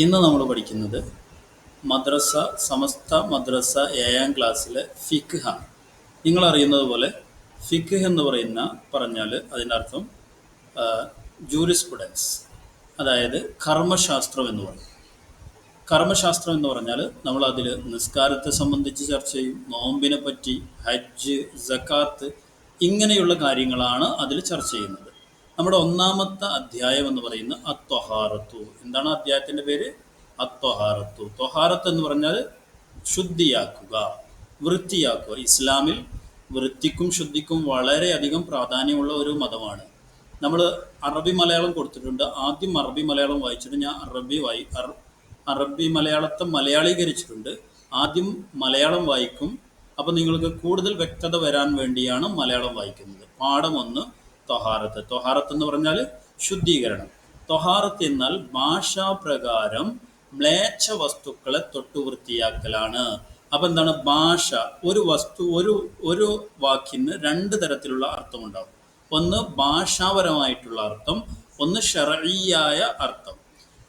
ഇന്ന് നമ്മൾ പഠിക്കുന്നത് മദ്രസ സമസ്ത മദ്രസ ഏഴാം ക്ലാസ്സിലെ ഫിഖ് നിങ്ങൾ അറിയുന്നത് പോലെ ഫിഖ് എന്ന് പറയുന്ന പറഞ്ഞാൽ അതിന്റെ അർത്ഥം ജൂറിസ്പ്രുഡൻസ് അതായത് കർമ്മശാസ്ത്രം എന്ന് പറയും. കർമ്മശാസ്ത്രം എന്ന് പറഞ്ഞാൽ നമ്മൾ അതിൽ നിസ്കാരത്തെ സംബന്ധിച്ച് ചർച്ച ചെയ്യും നോമ്പിനെ പറ്റി ഹജ്ജ് ജക്കാത്ത് ഇങ്ങനെയുള്ള കാര്യങ്ങളാണ് അതിൽ ചർച്ച ചെയ്യുന്നത്. നമ്മുടെ ഒന്നാമത്തെ അധ്യായം എന്ന് പറയുന്ന അത്വഹാറത്തു എന്താണ് അധ്യായത്തിന്റെ പേര്? അത്വഹാറത്തു ത്വഹാറത്ത് എന്ന് പറഞ്ഞാൽ ശുദ്ധിയാക്കുക വൃത്തിയാക്കുക. ഇസ്ലാമിൽ വൃത്തിക്കും ശുദ്ധിക്കും വളരെയധികം പ്രാധാന്യമുള്ള ഒരു മതമാണ്. നമ്മൾ അറബി മലയാളം കൊടുത്തിട്ടുണ്ട്. ആദ്യം അറബി മലയാളം വായിച്ചിട്ട് ഞാൻ അറബി വായി അറബി മലയാളത്തെ മലയാളീകരിച്ചിട്ടുണ്ട്. ആദ്യം മലയാളം വായിക്കും. അപ്പോൾ നിങ്ങൾക്ക് കൂടുതൽ വ്യക്തത വരാൻ വേണ്ടിയാണ് മലയാളം വായിക്കുന്നത്. പാഠം ഒന്ന് തൊഹാറത്ത്. തൊഹാറത്ത് എന്ന് പറഞ്ഞാൽ ശുദ്ധീകരണം. തൊഹാറത്ത് എന്നാൽ ഭാഷാപ്രകാരം മ്ലേച്ഛ വസ്തുക്കളെ തൊട്ടു വൃത്തിയാക്കലാണ്. അപ്പൊ എന്താണ്? ഭാഷ. ഒരു വസ്തു ഒരു ഒരു വാക്കിന് രണ്ട് തരത്തിലുള്ള അർത്ഥമുണ്ടാവും. ഒന്ന് ഭാഷാപരമായിട്ടുള്ള അർത്ഥം ഒന്ന് ഷറിയായ അർത്ഥം.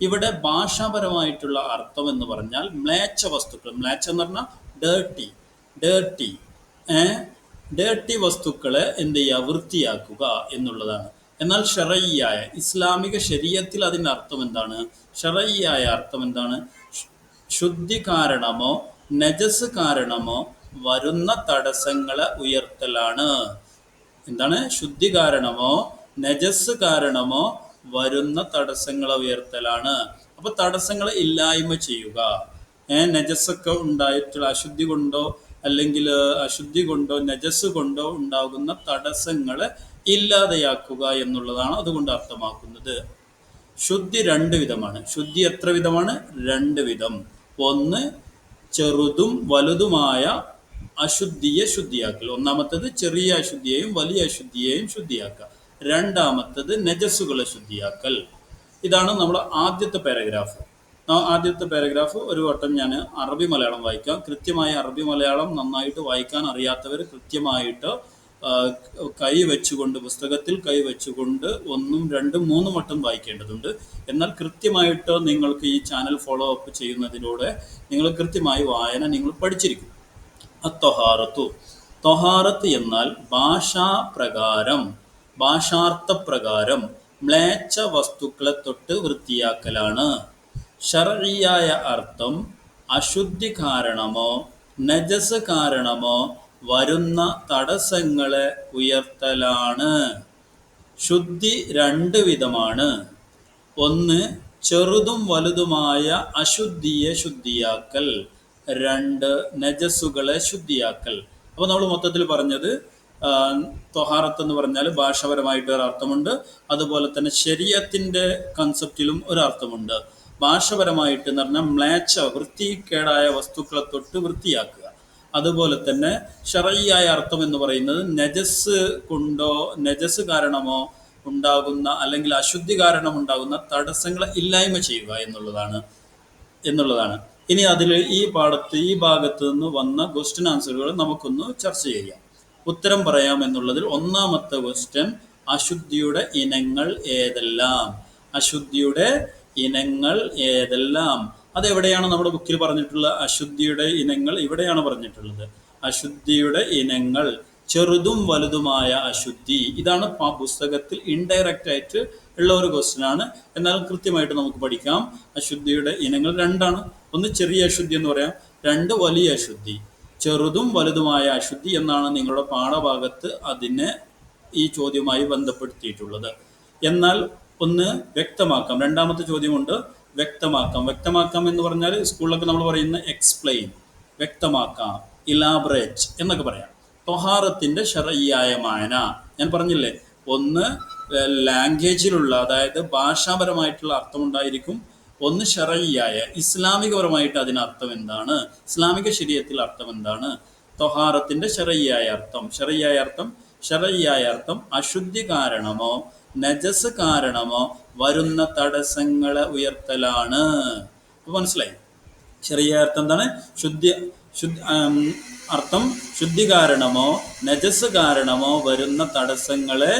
ഇവിടെ ഭാഷാപരമായിട്ടുള്ള അർത്ഥം എന്ന് പറഞ്ഞാൽ മ്ലേച്ഛ വസ്തുക്കൾ. മ്ലേച്ഛ എന്ന് പറഞ്ഞാൽ ഡേർട്ടി ഡേർട്ടി ഡേർട്ടി വസ്തുക്കളെ എന്ത് ചെയ്യുക? വൃത്തിയാക്കുക എന്നുള്ളതാണ്. എന്നാൽ ഷറയ്യായ ഇസ്ലാമിക ശരീരത്തിൽ അതിന്റെ അർത്ഥം എന്താണ്? ഷറയ്യായ അർത്ഥം എന്താണ്? ശുദ്ധി കാരണമോ നജസ് കാരണമോ വരുന്ന തടസ്സങ്ങളെ ഉയർത്തലാണ്. എന്താണ്? ശുദ്ധി കാരണമോ നജസ് കാരണമോ വരുന്ന തടസ്സങ്ങളെ ഉയർത്തലാണ്. അപ്പൊ തടസ്സങ്ങളെ ഇല്ലായ്മ ചെയ്യുക. നജസ്സൊക്കെ ഉണ്ടായിട്ടുള്ള അശുദ്ധി കൊണ്ടോ അല്ലെങ്കിൽ അശുദ്ധി കൊണ്ടോ നജസ് കൊണ്ടോ ഉണ്ടാകുന്ന തടസ്സങ്ങളെ ഇല്ലാതെയാക്കുക എന്നുള്ളതാണ് അതുകൊണ്ട് അർത്ഥമാക്കുന്നത്. ശുദ്ധി രണ്ട് വിധമാണ്. ശുദ്ധി എത്ര വിധമാണ്? രണ്ട് വിധം. ഒന്ന് ചെറുതും വലുതുമായ അശുദ്ധിയെ ശുദ്ധിയാക്കൽ. ഒന്നാമത്തത് ചെറിയ അശുദ്ധിയെയും വലിയ അശുദ്ധിയെയും ശുദ്ധിയാക്കുക. രണ്ടാമത്തത് നജസ്സുകളെ ശുദ്ധിയാക്കൽ. ഇതാണ് നമ്മുടെ ആദ്യത്തെ പാരഗ്രാഫ്. ആദ്യത്തെ പാരഗ്രാഫ് ഒരു വട്ടം ഞാൻ അറബി മലയാളം വായിക്കാം. കൃത്യമായി അറബി മലയാളം നന്നായിട്ട് വായിക്കാൻ അറിയാത്തവർ കൃത്യമായിട്ട് കൈ വെച്ചുകൊണ്ട് പുസ്തകത്തിൽ കൈ വെച്ചുകൊണ്ട് ഒന്നും രണ്ടും മൂന്നും വട്ടം വായിക്കേണ്ടതുണ്ട്. എന്നാൽ കൃത്യമായിട്ട് നിങ്ങൾക്ക് ഈ ചാനൽ ഫോളോ അപ്പ് ചെയ്യുന്നതിലൂടെ നിങ്ങൾ കൃത്യമായി വായന നിങ്ങൾ പഠിച്ചിരിക്കും. അത്തൊഹാറത്തു. തൊഹാറത്ത് എന്നാൽ ഭാഷാപ്രകാരം ഭാഷാർത്ഥപ്രകാരം മ്ലേച്ഛ വസ്തുക്കളെ തൊട്ട് വൃത്തിയാക്കലാണ്. ഷർഈയായ അർത്ഥം അശുദ്ധി കാരണമോ നജസ് കാരണമോ വരുന്ന തടസ്സങ്ങളെ ഉയർത്തലാണ്. ശുദ്ധി രണ്ട് വിധമാണ്. ഒന്ന് ചെറുതും വലുതുമായ അശുദ്ധിയെ ശുദ്ധിയാക്കൽ. രണ്ട് നജസ്സുകളെ ശുദ്ധിയാക്കൽ. അപ്പോൾ നമ്മൾ മൊത്തത്തിൽ പറഞ്ഞത് തൊഹാറത്ത് എന്ന് പറഞ്ഞാൽ ഭാഷാപരമായിട്ട് ഒരു അർത്ഥമുണ്ട്. അതുപോലെ തന്നെ ശരീരത്തിന്റെ കൺസെപ്റ്റിലും ഒരു അർത്ഥമുണ്ട്. ഭാഷപരമായിട്ട് എന്ന് പറഞ്ഞാൽ മ്ലേച്ഛ വൃത്തികേടായ വസ്തുക്കളെ തൊട്ട് വൃത്തിയാക്കുക. അതുപോലെ തന്നെ ഷറയ്യായ അർത്ഥം എന്ന് പറയുന്നത് നജസ് കൊണ്ടോ നജസ് കാരണമോ ഉണ്ടാകുന്ന അല്ലെങ്കിൽ അശുദ്ധി കാരണം ഉണ്ടാകുന്ന തടസ്സങ്ങളെ ഇല്ലായ്മ ചെയ്യുക എന്നുള്ളതാണ് എന്നുള്ളതാണ്. ഇനി അതിൽ ഈ പാഠത്ത് ഈ ഭാഗത്ത് നിന്ന് വന്ന ക്വസ്റ്റ്യൻ ആൻസറുകൾ നമുക്കൊന്ന് ചർച്ച ചെയ്യാം. ഉത്തരം പറയാം എന്നുള്ളതിൽ ഒന്നാമത്തെ ക്വസ്റ്റ്യൻ അശുദ്ധിയുടെ ഇനങ്ങൾ ഏതെല്ലാം? അശുദ്ധിയുടെ ഇനങ്ങൾ ഏതെല്ലാം? അതെവിടെയാണ് നമ്മുടെ ബുക്കിൽ പറഞ്ഞിട്ടുള്ള അശുദ്ധിയുടെ ഇനങ്ങൾ? ഇവിടെയാണ് പറഞ്ഞിട്ടുള്ളത്. അശുദ്ധിയുടെ ഇനങ്ങൾ ചെറുതും വലുതുമായ അശുദ്ധി. ഇതാണ് പുസ്തകത്തിൽ ഇൻഡയറക്റ്റ് ആയിട്ട് ഉള്ള ഒരു ക്വസ്റ്റ്യൻ ആണ്. എന്നാൽ കൃത്യമായിട്ട് നമുക്ക് പഠിക്കാം. അശുദ്ധിയുടെ ഇനങ്ങൾ രണ്ടാണ്. ഒന്ന് ചെറിയ അശുദ്ധി എന്ന് പറയാം. രണ്ട് വലിയ അശുദ്ധി. ചെറുതും വലുതുമായ അശുദ്ധി എന്നാണ് നിങ്ങളുടെ പാഠഭാഗത്ത് അതിനെ ഈ ചോദ്യവുമായി ബന്ധപ്പെടുത്തിയിട്ടുള്ളത്. എന്നാൽ ഒന്ന് വ്യക്തമാക്കാം. രണ്ടാമത്തെ ചോദ്യമുണ്ട് വ്യക്തമാക്കാം. വ്യക്തമാക്കാം എന്ന് പറഞ്ഞാൽ സ്കൂളിലൊക്കെ നമ്മൾ പറയുന്ന എക്സ്പ്ലെയിൻ വ്യക്തമാക്കാം ഇലാബറേറ്റ് എന്നൊക്കെ പറയാം. തൊഹാറത്തിന്റെ ഷറയ്യായ മായന ഞാൻ പറഞ്ഞില്ലേ ഒന്ന് ലാംഗ്വേജിലുള്ള അതായത് ഭാഷാപരമായിട്ടുള്ള അർത്ഥമുണ്ടായിരിക്കും. ഒന്ന് ഷറയ്യായ ഇസ്ലാമികപരമായിട്ട് അതിന് അർത്ഥം എന്താണ്? ഇസ്ലാമിക ശരീരത്തിൽ അർത്ഥം എന്താണ്? തൊഹാറത്തിന്റെ ഷറയ്യായ അർത്ഥം. ഷറയ്യായ അർത്ഥം ഷറയ്യായ അർത്ഥം അശുദ്ധി കാരണമോ? നജസ് കാരണമോ വരുന്ന തടസ്സങ്ങളെ ഉയർത്തലാണ്. അപ്പൊ മനസ്സിലായി? ചെറിയ അർത്ഥം എന്താണ്? ശുദ്ധി ശുദ്ധ അർത്ഥം ശുദ്ധി കാരണമോ നജസ് കാരണമോ വരുന്ന തടസ്സങ്ങളെ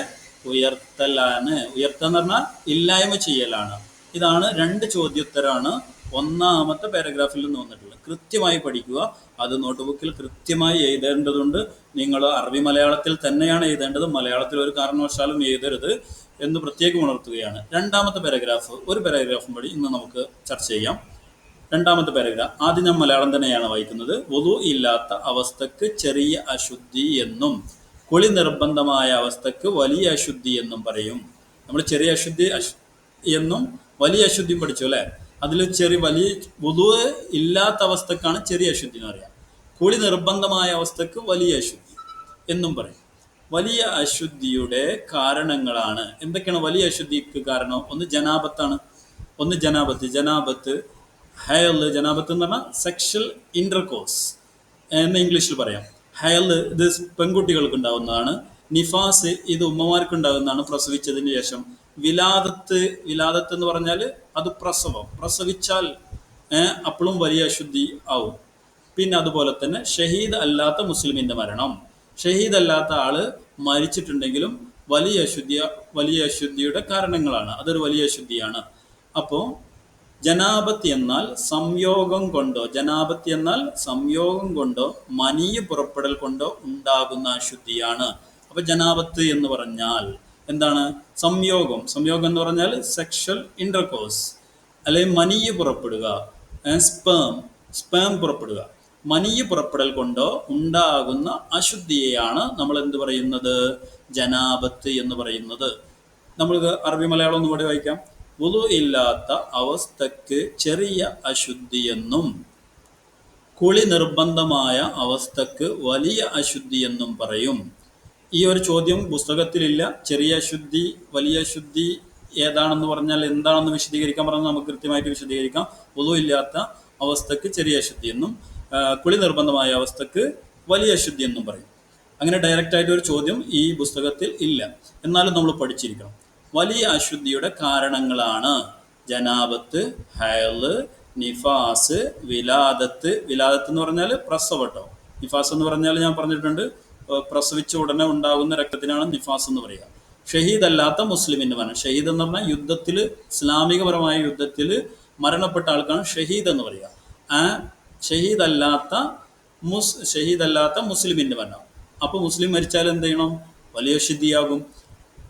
ഉയർത്തലാണ്. ഉയർത്തെന്ന് പറഞ്ഞാൽ ഇല്ലായ്മ ചെയ്യലാണ്. ഇതാണ് രണ്ട് ചോദ്യോത്തരാണ് ഒന്നാമത്തെ പാരഗ്രാഫിൽ നിന്ന് വന്നിട്ടുള്ളത് കൃത്യമായി പഠിക്കുക. അത് നോട്ട്ബുക്കിൽ കൃത്യമായി എഴുതേണ്ടതുണ്ട്. നിങ്ങൾ അറബി മലയാളത്തിൽ തന്നെയാണ് എഴുതേണ്ടത്. മലയാളത്തിൽ ഒരു കാരണവശാലും എഴുതരുത് എന്ന് പ്രത്യേകം ഉണർത്തുകയാണ്. രണ്ടാമത്തെ പാരഗ്രാഫ് ഒരു പാരഗ്രാഫും വഴി ഇന്ന് നമുക്ക് ചർച്ച ചെയ്യാം. രണ്ടാമത്തെ പാരഗ്രാഫ് ആദ്യം ഞാൻ മലയാളം തന്നെയാണ് വായിക്കുന്നത്. വധു ഇല്ലാത്ത അവസ്ഥക്ക് ചെറിയ അശുദ്ധി എന്നും കുളി നിർബന്ധമായ അവസ്ഥക്ക് വലിയ അശുദ്ധി എന്നും പറയും. നമ്മൾ ചെറിയ അശുദ്ധി അശ് എന്നും വലിയ അശുദ്ധിയും പഠിച്ചു അല്ലേ? അതിൽ ചെറിയ വലിയ വധു ഇല്ലാത്ത അവസ്ഥക്കാണ് ചെറിയ അശുദ്ധി എന്ന് പറയാം. കുളി നിർബന്ധമായ അവസ്ഥക്ക് വലിയ അശുദ്ധി എന്നും പറയും. വലിയ അശുദ്ധിയുടെ കാരണങ്ങളാണ്. എന്തൊക്കെയാണ് വലിയ അശുദ്ധിക്ക് കാരണം? ഒന്ന് ജനാപത്താണ്. ഒന്ന് ജനാപത്ത്. ജനാപത്ത് ഹയൽ. ജനാപത്ത് എന്ന് പറഞ്ഞാൽ സെക്ഷൽ ഇന്റർകോഴ്സ് എന്ന് ഇംഗ്ലീഷിൽ പറയാം. ഹയൽ ഇത് പെൺകുട്ടികൾക്ക് ഉണ്ടാവുന്നതാണ്. നിഫാസ് ഇത് ഉമ്മമാർക്ക് ഉണ്ടാകുന്നതാണ് പ്രസവിച്ചതിന് ശേഷം. വിലാദത്ത് വിലാദത്ത് എന്ന് പറഞ്ഞാൽ അത് പ്രസവം. പ്രസവിച്ചാൽ അപ്പോഴും വലിയ അശുദ്ധി ആവും. പിന്നെ അതുപോലെ തന്നെ ഷഹീദ് അല്ലാത്ത മുസ്ലിമിന്റെ മരണം. ഷഹീദ് അല്ലാത്ത ആൾ മരിച്ചിട്ടുണ്ടെങ്കിലും വലിയ അശുദ്ധി വലിയ അശുദ്ധിയുടെ കാരണങ്ങളാണ്. അതൊരു വലിയ അശുദ്ധിയാണ്. അപ്പോൾ ജനാപത്തി എന്നാൽ സംയോഗം കൊണ്ടോ ജനാപത്തി എന്നാൽ സംയോഗം കൊണ്ടോ മനീയ പുറപ്പെടൽ കൊണ്ടോ ഉണ്ടാകുന്ന അശുദ്ധിയാണ്. അപ്പൊ ജനാപത്ത് എന്ന് പറഞ്ഞാൽ എന്താണ്? സംയോഗം. സംയോഗം എന്ന് പറഞ്ഞാൽ സെക്ഷൽ ഇന്റർകോഴ്സ് അല്ലെങ്കിൽ മനിയ് പുറപ്പെടുക. സ്പേം സ്പേം പുറപ്പെടുക. മനിയ് പുറപ്പെടൽ കൊണ്ടോ ഉണ്ടാകുന്ന അശുദ്ധിയെയാണ് നമ്മൾ എന്ത് പറയുന്നത്? ജനാപത്ത് എന്ന് പറയുന്നത്. നമ്മൾക്ക് അറബി മലയാളം ഒന്നും കൂടി വായിക്കാം. വുളു ഇല്ലാത്ത അവസ്ഥക്ക് ചെറിയ അശുദ്ധിയെന്നും കുളി നിർബന്ധമായ അവസ്ഥക്ക് വലിയ അശുദ്ധിയെന്നും പറയും. ഈ ഒരു ചോദ്യം പുസ്തകത്തിലില്ല. ചെറിയ ശുദ്ധി വലിയ ശുദ്ധി ഏതാണെന്ന് പറഞ്ഞാൽ എന്താണെന്ന് വിശദീകരിക്കാൻ പറഞ്ഞാൽ നമുക്ക് കൃത്യമായിട്ട് വിശദീകരിക്കാം. ഇല്ലാത്ത അവസ്ഥക്ക് ചെറിയ ശുദ്ധി എന്നും കുളി നിർബന്ധമായ അവസ്ഥക്ക് വലിയ ശുദ്ധി എന്നും പറയും. അങ്ങനെ ഡയറക്റ്റ് ആയിട്ട് ഒരു ചോദ്യം ഈ പുസ്തകത്തിൽ ഇല്ല. എന്നാലും നമ്മൾ പഠിച്ചിരിക്കണം. വലിയ അശുദ്ധിയുടെ കാരണങ്ങളാണ് ജനാപത്ത് ഹയൽ നിഫാസ് വിലാദത്ത്. വിലാദത്ത് എന്ന് പറഞ്ഞാൽ പ്രസവട്ടോ. നിഫാസ് എന്ന് പറഞ്ഞാൽ ഞാൻ പറഞ്ഞിട്ടുണ്ട് പ്രസവിച്ച ഉടനെ ഉണ്ടാകുന്ന രക്തത്തിനാണ് നിഫാസ് എന്ന് പറയുക. ഷഹീദ് അല്ലാത്ത മുസ്ലിമിന്റെ മരണം. ഷഹീദ് എന്ന് പറഞ്ഞാൽ യുദ്ധത്തിൽ ഇസ്ലാമികപരമായ യുദ്ധത്തിൽ മരണപ്പെട്ട ആൾക്കാണ് ഷഹീദ് എന്ന് പറയുക. ആ ഷഹീദ് അല്ലാത്ത മുസ് ഷഹീദ് അല്ലാത്ത മുസ്ലിമിന്റെ മരണം. അപ്പോൾ മുസ്ലിം മരിച്ചാൽ എന്ത് ചെയ്യണം? വലിയ ശുദ്ധിയാകും.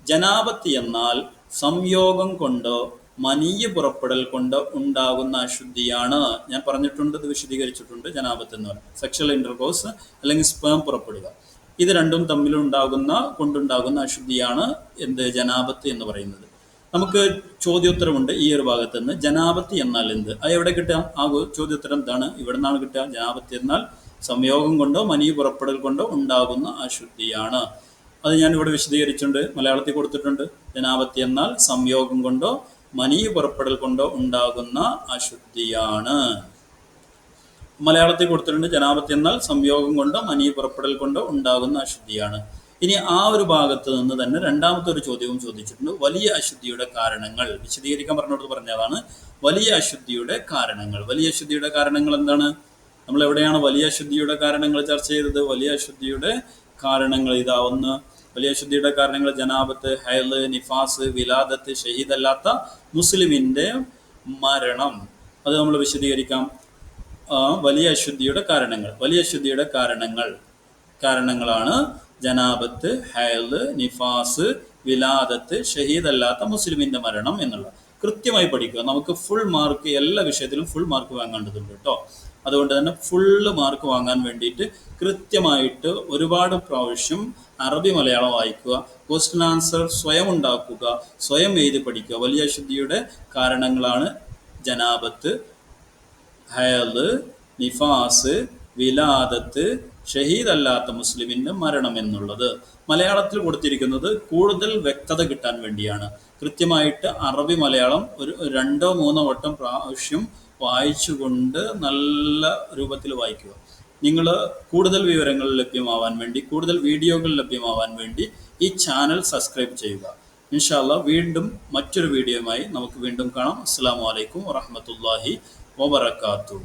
ജനാപത്തി എന്നാൽ സംയോഗം കൊണ്ടോ മനീയ പുറപ്പെടൽ കൊണ്ട് ഉണ്ടാകുന്ന അശുദ്ധിയാണ്. ഞാൻ പറഞ്ഞിട്ടുണ്ട് ഇത് വിശദീകരിച്ചിട്ടുണ്ട് ജനാപത്ത് എന്ന് പറയുന്നത് സെക്ഷൽ ഇന്റർകോഴ്സ് അല്ലെങ്കിൽ സ്പേം പുറപ്പെടുക. ഇത് രണ്ടും തമ്മിലുണ്ടാകുന്ന കൊണ്ടുണ്ടാകുന്ന അശുദ്ധിയാണ് എന്ത് ജനാപത്ത് എന്ന് പറയുന്നത്. നമുക്ക് ചോദ്യോത്തരമുണ്ട് ഈ ഒരു ഭാഗത്ത് നിന്ന് ജനാപത്തി എന്നാൽ എന്ത്? അത് എവിടെ കിട്ടുക? ആ ചോദ്യോത്തരം എന്താണ് ഇവിടെ നിന്നാണ് കിട്ടുക. ജനാപത്തി എന്നാൽ സംയോഗം കൊണ്ടോ മനി പുറപ്പെടൽ കൊണ്ടോ ഉണ്ടാകുന്ന അശുദ്ധിയാണ്. അത് ഞാൻ ഇവിടെ വിശദീകരിച്ചിട്ടുണ്ട്. മലയാളത്തിൽ കൊടുത്തിട്ടുണ്ട്. ജനാപത്തി എന്നാൽ സംയോഗം കൊണ്ടോ മനി പുറപ്പെടൽ കൊണ്ടോ ഉണ്ടാകുന്ന അശുദ്ധിയാണ്. മലയാളത്തിൽ കൊടുത്തിട്ടുണ്ട്. ജനാപത്തി എന്നാൽ സംയോഗം കൊണ്ടോ മനി പുറപ്പെടൽ കൊണ്ടോ ഉണ്ടാകുന്ന അശുദ്ധിയാണ്. ഇനി ആ ഒരു ഭാഗത്ത് നിന്ന് തന്നെ രണ്ടാമത്തെ ഒരു ചോദ്യവും ചോദിച്ചിട്ടുണ്ട്. വലിയ അശുദ്ധിയുടെ കാരണങ്ങൾ. വിശദീകരിക്കാൻ പറഞ്ഞോട് പറഞ്ഞതാണ്. വലിയ അശുദ്ധിയുടെ കാരണങ്ങൾ. വലിയ അശുദ്ധിയുടെ കാരണങ്ങൾ എന്താണ്? നമ്മൾ എവിടെയാണ് വലിയ അശുദ്ധിയുടെ കാരണങ്ങൾ ചർച്ച ചെയ്തത്? വലിയ അശുദ്ധിയുടെ കാരണങ്ങൾ ഇതാ ഒന്ന്. വലിയ അശുദ്ധിയുടെ കാരണങ്ങൾ ജനാബത്ത് ഹൈൽ നിഫാസ് വിലാദത്ത് ഷഹീദല്ലാത്ത മുസ്ലിമിന്റെ മരണം. അത് നമ്മൾ വിശദീകരിക്കാം. വലിയ അശുദ്ധിയുടെ കാരണങ്ങൾ. വലിയ അശുദ്ധിയുടെ കാരണങ്ങൾ കാരണങ്ങളാണ് ജനാബത്ത് ഹയൽ നിഫാസ് വിലാദത്ത് ഷഹീദ് അല്ലാത്ത മുസ്ലിമിന്റെ മരണം എന്നുള്ള കൃത്യമായി പഠിക്കുക. നമുക്ക് ഫുൾ മാർക്ക് എല്ലാ വിഷയത്തിലും ഫുൾ മാർക്ക് വാങ്ങേണ്ടതുണ്ട് കേട്ടോ. അതുകൊണ്ട് തന്നെ ഫുള്ള് മാർക്ക് വാങ്ങാൻ വേണ്ടിയിട്ട് കൃത്യമായിട്ട് ഒരുപാട് പ്രാവശ്യം അറബി മലയാളം വായിക്കുക ക്വസ്റ്റ്യൻ ആൻസർ സ്വയം ഉണ്ടാക്കുക സ്വയം എഴുതി പഠിക്കുക. വലിയ ശുദ്ധിയുടെ കാരണങ്ങളാണ് ജനാബത്ത് ഹയൽ നിഫാസ് വിലാദത്ത് ഷഹീദ് അല്ലാത്ത മുസ്ലിമിന്റെ മരണം എന്നുള്ളത്. മലയാളത്തിൽ കൊടുത്തിരിക്കുന്നത് കൂടുതൽ വ്യക്തത കിട്ടാൻ വേണ്ടിയാണ്. കൃത്യമായിട്ട് അറബി മലയാളം ഒരു രണ്ടോ മൂന്നോ വട്ടം പ്രാവശ്യം വായിച്ചുകൊണ്ട് നല്ല രൂപത്തിൽ വായിക്കുക. നിങ്ങൾ കൂടുതൽ വിവരങ്ങൾ ലഭ്യമാവാൻ വേണ്ടി കൂടുതൽ വീഡിയോകൾ ലഭ്യമാവാൻ വേണ്ടി ഈ ചാനൽ സബ്സ്ക്രൈബ് ചെയ്യുക. ഇൻഷാല്ല വീണ്ടും മറ്റൊരു വീഡിയോയുമായി നമുക്ക് വീണ്ടും കാണാം. അസ്സാം വലൈക്കും വറഹമത്തല്ലാഹി وبركاته